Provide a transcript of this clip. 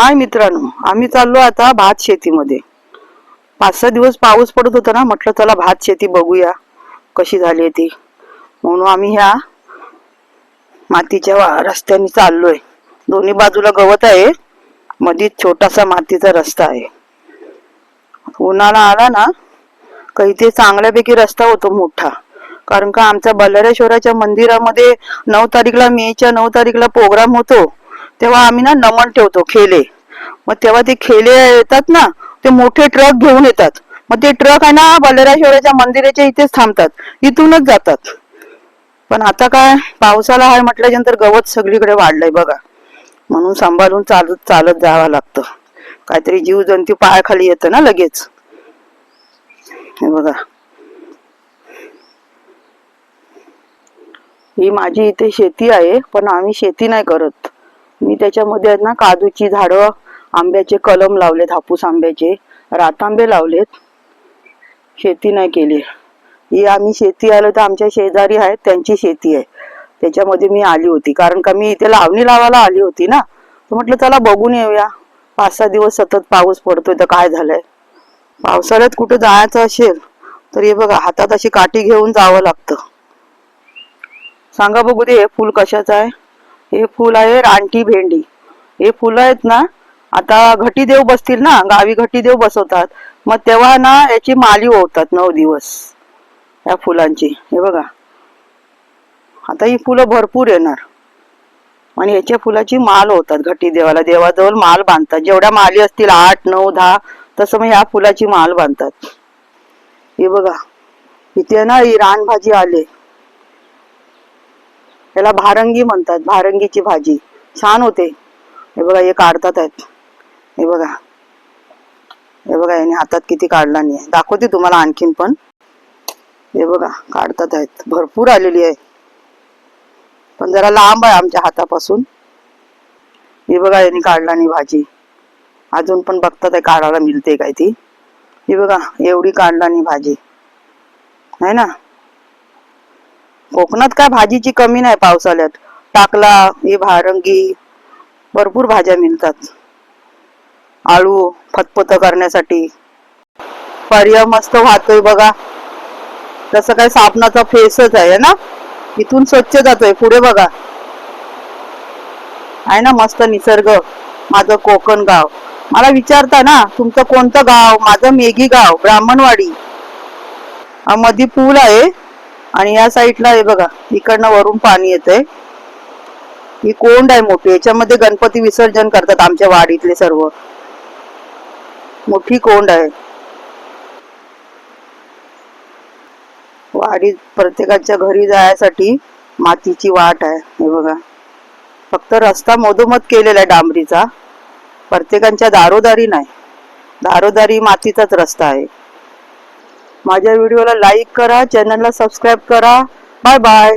हाय मित्रांनो आम्ही चाललो आता भात शेतीमध्ये. पाच सहा दिवस पाऊस पडत होता ना म्हटलं चला भात शेती बघूया कशी झाली ती. म्हणून आम्ही ह्या मातीच्या रस्त्याने चाललोय. दोन्ही बाजूला गवत आहे मधीच छोटासा मातीचा रस्ता आहे. उन्हाळा आला ना का इथे चांगल्यापैकी रस्ता होतो मोठा. कारण का आमच्या बल्लारेश्वराच्या मंदिरामध्ये नऊ तारीखला मेच्या नऊ तारीखला प्रोग्राम होतो. तेव्हा आम्ही ना नमन ठेवतो खेले. मग तेव्हा ते खेले येतात ना ते मोठे ट्रक घेऊन येतात. मग ते ट्रक आहे ना बलराशिवराच्या मंदिराच्या इथेच थांबतात. इथूनच जातात. पण आता काय पावसाला आहे म्हटल्यानंतर गवत सगळीकडे वाढलंय बघा. म्हणून सांभाळून चालत चालत जावं लागतं. काहीतरी जीव जंतू पायाखाली येतं ना लगेच. हे बघा. ही माझी इथे शेती आहे पण आम्ही शेती नाही करत. मी त्याच्यामध्ये आहेत ना काजूची झाडं आंब्याचे कलम लावलेत हापूस आंब्याचे रातांबे लावलेत. शेती नाही केली. ही आम्ही शेती आलं तर आमच्या शेजारी आहेत त्यांची शेती आहे. त्याच्यामध्ये मी आली होती. कारण का मी इथे लावणी लावायला आली होती ना. तर म्हटलं चला बघून येऊया. पाच सहा दिवस सतत पाऊस पडतोय तर काय झालंय? पावसाळ्यात कुठं जायचं असेल तर हे बघा हातात अशी काठी घेऊन जावं लागतं. सांगा बघू दे हे फुल कशाचं आहे? हे फुल आहे रानटी भेंडी. हे फुलं आहेत ना आता घटी देव बसतील ना गावी घटी देव बसवतात. मग तेव्हा ना याची माली ओवतात नऊ दिवस या फुलांची. हे बघा. आता ही फुलं भरपूर येणार. आणि याच्या फुलाची माल होतात घटी देवाला. देवाजवळ माल बांधतात. जेवढ्या माली असतील आठ नऊ दहा तसं मग ह्या फुलाची माल बांधतात. हे बघा. इथे ना ही रानभाजी आले. त्याला भारंगी म्हणतात भारंगीची भाजी. छान होते. हे बघा हे काढतात आहेत. हे बघा. हे बघा याने हातात किती काढला नाही. दाखवते तुम्हाला आणखीन पण. हे बघा काढतात आहेत. भरपूर आलेली आहे. पण जरा लांब आहे आमच्या हातापासून. हे बघा यांनी काढला नाही भाजी. अजून पण बघतात आहे काढायला मिळते काय ती. हे बघा एवढी काढला नाही भाजी. आहे ना? कोकणात काय भाजीची कमी नाही पावसाळ्यात. टाकला हे भारंगी भरपूर भाज्या मिळतात. आळू फतफत करण्यासाठी. पर्याय मस्त वाहतोय बघा. तसं काय साबणाचा फेसच आहे ना? इथून स्वच्छ जातोय पुढे बघा. आहे ना मस्त निसर्ग? माझं कोकण गाव. मला विचारता ना तुमचं कोणतं गाव? माझं मेघी गाव ब्राह्मणवाडी. मधी पूल आहे. आणि या साईडला आहे बघा इकडनं वरून पाणी येतंय. ही कोंड आहे मोठी याच्यामध्ये गणपती विसर्जन करतात आमच्या वाडीतले सर्व. मोठी कोंड आहे. वाडीत प्रत्येकाच्या घरी जायसाठी मातीची वाट आहे हे बघा. फक्त रस्ता मधोमध केलेला आहे डांबरीचा. प्रत्येकांच्या दारोदारी नाही. दारोदारी मातीचाच रस्ता आहे. माझ्या व्हिडिओला लाईक करा चॅनलला सबस्क्राईब करा. Bye bye.